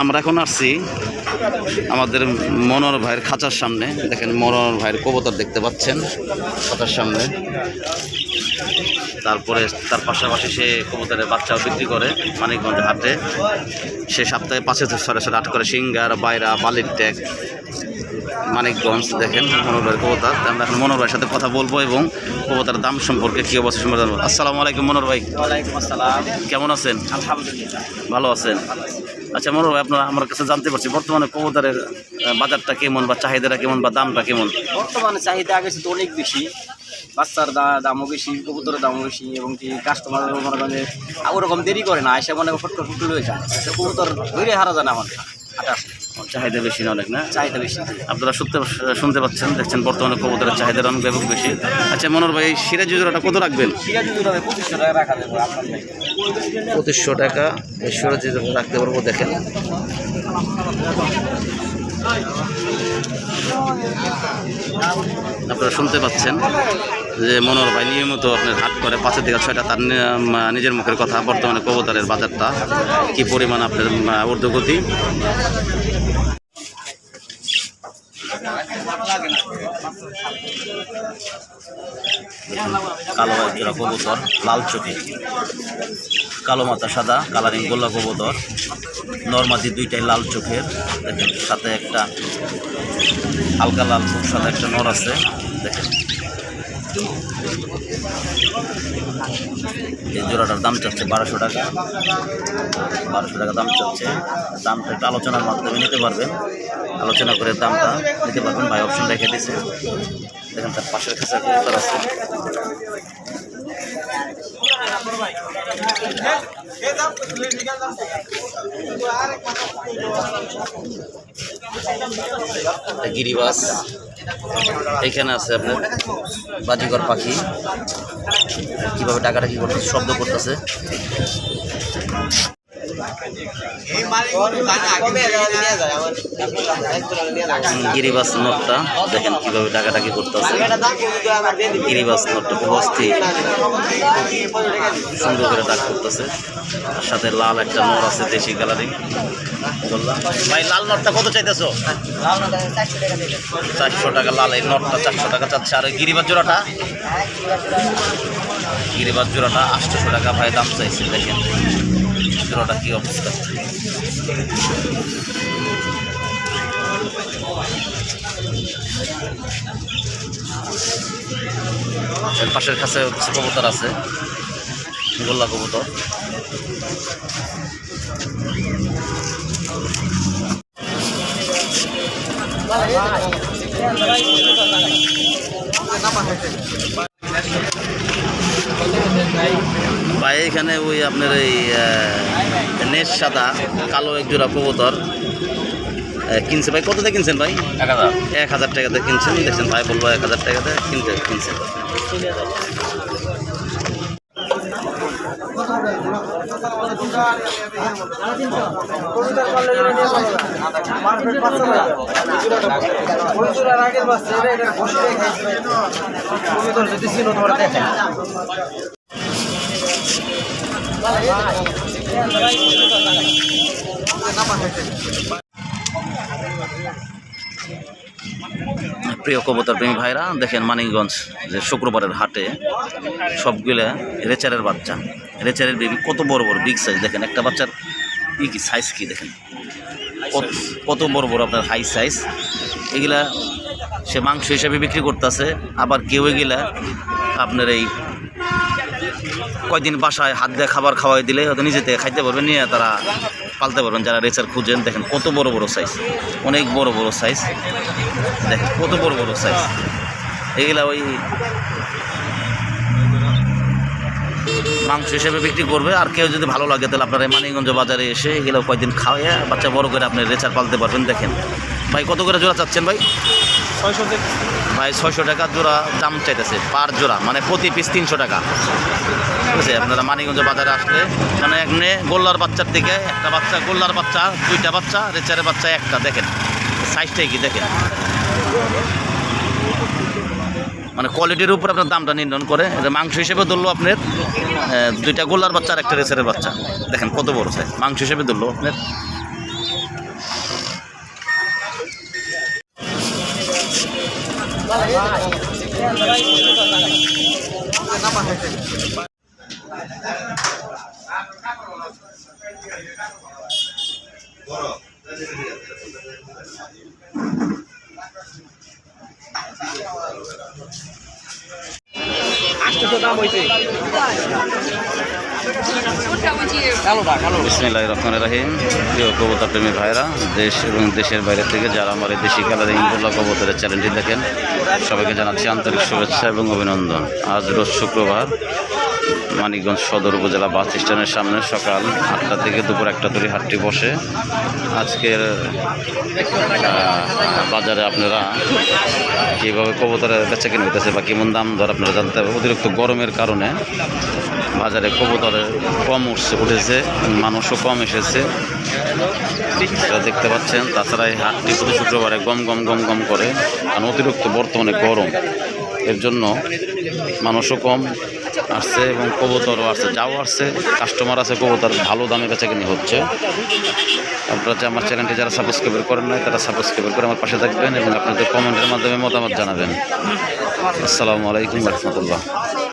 আমরা এখন আসছি আমাদের মনোহর ভাইয়ের খাঁচার সামনে। দেখেন মনোর ভাইয়ের কবুতর দেখতে পাচ্ছেন খাঁচার সামনে। তারপরে তার পাশাপাশি সে কবুতরের বাচ্চাও বিক্রি করে মানিকগঞ্জ হাটে। সে সপ্তাহে পাঁচে ছড়ে আট করে সিঙ্গার বাইরা বালির ট্যাগ মানিকগঞ্জ দেখেন ভাইয়ের কবুতর। আমরা এখন ভাইয়ের সাথে কথা বলব এবং কবুতরের দাম সম্পর্কে কী অবস্থা সম্পর্কে জানব। আসসালামু আলাইকুম মনোহর ভাই। ওয়ালাইকুম আসসালাম। কেমন আছেন? আলহামদুলিল্লাহ। ভালো আছেন? আচ্ছা মনে হয় আপনার, আমার কাছে জানতে পারছি, বর্তমানে কবুতরের বাজারটা কেমন বা চাহিদাটা কেমন বা দামটা কেমন? বর্তমানে চাহিদা আগে তো অনেক বেশি। বাচ্চার দামও বেশি, কবুতরের দামও বেশি এবং কি কাস্টমার মনে করেন ওরকম দেরি করে না, এসে মনে হয় করে ফুটে হয়ে যায়। কবুতর ধরে হারা যায় না আমার আটাশ চাহিদা বেশি না অনেক না? চাহিদা বেশি। আপনারা শুনতে শুনতে পাচ্ছেন দেখছেন বর্তমানে কবুতরের চাহিদার অনেক ব্যাপক বেশি। আচ্ছা মনোহর ভাই সিরাজি জোড়াটা কত রাখবেন? পঁচিশশো টাকা সিরাজি রাখতে পারব দেখেন। আপনারা শুনতে পাচ্ছেন যে মনোহর ভাই নিয়মিত আপনার হাট করে পাঁচের থেকে ছয়টা তার নিজের মুখের কথা বর্তমানে কবুতরের বাজারটা কি পরিমাণ আপনার ঊর্ধ্বগতি? কালো জোড়া কবুতর, লাল চোখে। কালো মাথা সাদা, কালারিং গোল্লা কবুতর। নর্মাদি দুইটাই লাল চোখের। দেখেন, সাথে একটা হালকা লাল সাদা একটা নর আছে। দেখেন। এই জোড়াটার দাম চাচ্ছে বারোশো টাকা। বারোশো টাকা দাম চাচ্ছে দামটা একটু আলোচনার মাধ্যমে নিতে পারবেন। আলোচনা করে দামটা নিতে পারবেন। ভাই অপশন রেখে দিয়েছে। দেখেন তার পাশের কবুতর আছে। গিরিবাস এখানে আছে আপনার বাজিকর পাখি। কীভাবে টাকাটা কি করতেছে শব্দ করতেছে। গিরিবাস নোটটা দেখেন কীভাবে টাকাটাকি করতেছে। গিরিবাস নোটটা খুব অস্থির সুন্দর করে ডাক করতেছে। আর সাথে লাল একটা নর আছে, দেশি কালারিং। ভাই, লাল নটটা কত চাইতেছো? চারশো টাকা লাল, এই নটটা চারশো টাকা চাচ্ছে। আর ওই গিরিবাস জোড়াটা? গিরিবাস জোড়াটা আটশোশো টাকা ভাই দাম চাইছে, দেখেন। জোড়াটা কি অবস্থা? পাশের কাছে হচ্ছে কবুতর আছে। গোল্লা কবুতর। এখানে ওই আপনার এই নেট সাদা কালো এক জোড়া কবুতর। কিনছে ভাই কত দিয়ে কিনছেন ভাই? এক হাজার। এক হাজার টাকাতে কিনছেন দেখছেন ভাই বলব এক হাজার টাকাতে কিনতে কিনছেন। প্রিয় কবুতর প্রেমী ভাইরা, দেখেন মানিকগঞ্জ যে শুক্রবারের হাটে সবগুলা রেচারের বাচ্চা। রেচারের বেবি কত বড় বড় বিগ সাইজ দেখেন একটা বাচ্চার ই কি সাইজ কি দেখেন? কত- বড় বড় আপনার হাই সাইজ এগুলা সে মাংস হিসাবে বিক্রি করতেছে। আবার কেউ এগুলা আপনার এই কয়দিন বাসায় হাত দিয়ে খাবার খাওয়াই দিলে হয়তো নিজে থেকে খাইতে পারবেন নিয়ে তারা পালতে পারবেন। যারা রেচার খুঁজেন দেখেন কত বড় বড় সাইজ অনেক বড় বড় সাইজ দেখেন কত বড় বড় সাইজ এগুলা ওই মাংস হিসেবে বিক্রি করবে। আর কেউ যদি ভালো লাগে তাহলে আপনার এই মানিকগঞ্জ বাজারে এসে এগুলো কয়দিন খাওয়াইয়া বাচ্চা বড় করে আপনি রেচার পালতে পারবেন। দেখেন ভাই কত করে জোড়া চাচ্ছেন ভাই? ছয়শো ভাই ছয়শো টাকা জোড়া দাম চাইতেছে পার জোড়া মানে প্রতি পিস তিনশো টাকা। ঠিক আছে আপনারা মানিগঞ্জ বাজারে আসলে মানে এখানে গোল্লার বাচ্চার দিকে একটা বাচ্চা, গোল্লার বাচ্চা, দুইটা বাচ্চা, রেচারের বাচ্চা একটা, দেখেন। সাইজটাই কি, দেখেন। মানে কোয়ালিটির উপর আপনার দামটা নির্ধারণ করে মাংস হিসেবে ধরলো আপনার দুইটা গোল্লার বাচ্চা আর একটা রেচারের বাচ্চা। দেখেন কত বড় সাইজ মাংস হিসেবে ধরলো আপনার। বিসমিল্লাহ রহমান রাহিম। প্রিয় কবুতর প্রেমী ভাইরা দেশ এবং দেশের বাইরে থেকে যারা আমার এই দেশি কালারিং গোল্লা কবুতরের চ্যানেলটি দেখেন, সবাইকে জানাচ্ছি আন্তরিক শুভেচ্ছা এবং অভিনন্দন। আজ রোজ শুক্রবার মানিকগঞ্জ সদর উপজেলা বাস স্ট্যান্ডের সামনে সকাল আটটা থেকে দুপুর একটা তৈরি হাটটি বসে। আজকের বাজারে আপনারা কীভাবে কবুতরের বেচা কিনে হইতেছে বা কেমন দাম দর আপনারা জানতে হবে। অতিরিক্ত গরমের কারণে বাজারে কবুতরের কম উঠছে, উঠেছে, মানুষও কম এসেছে। দেখতে পাচ্ছেন, তাছাড়া এই হাটটি প্রতি শুক্রবারে গম গম গম গম করে। কারণ অতিরিক্ত বর্তমানে গরম, এর জন্য মানুষও কম আসছে এবং কবুতরও আসছে, যাও আসছে কাস্টমার আছে, কবুতর ভালো দামে বেচা কিনে হচ্ছে। আপনারা যে আমার চ্যানেলটি যারা সাবস্ক্রাইব করেন নাই, তারা সাবস্ক্রাইব করে আমার পাশে থাকবেন এবং আপনাদের কমেন্টের মাধ্যমে মতামত জানাবেন। আসসালামু আলাইকুম রহমতুল্লাহ।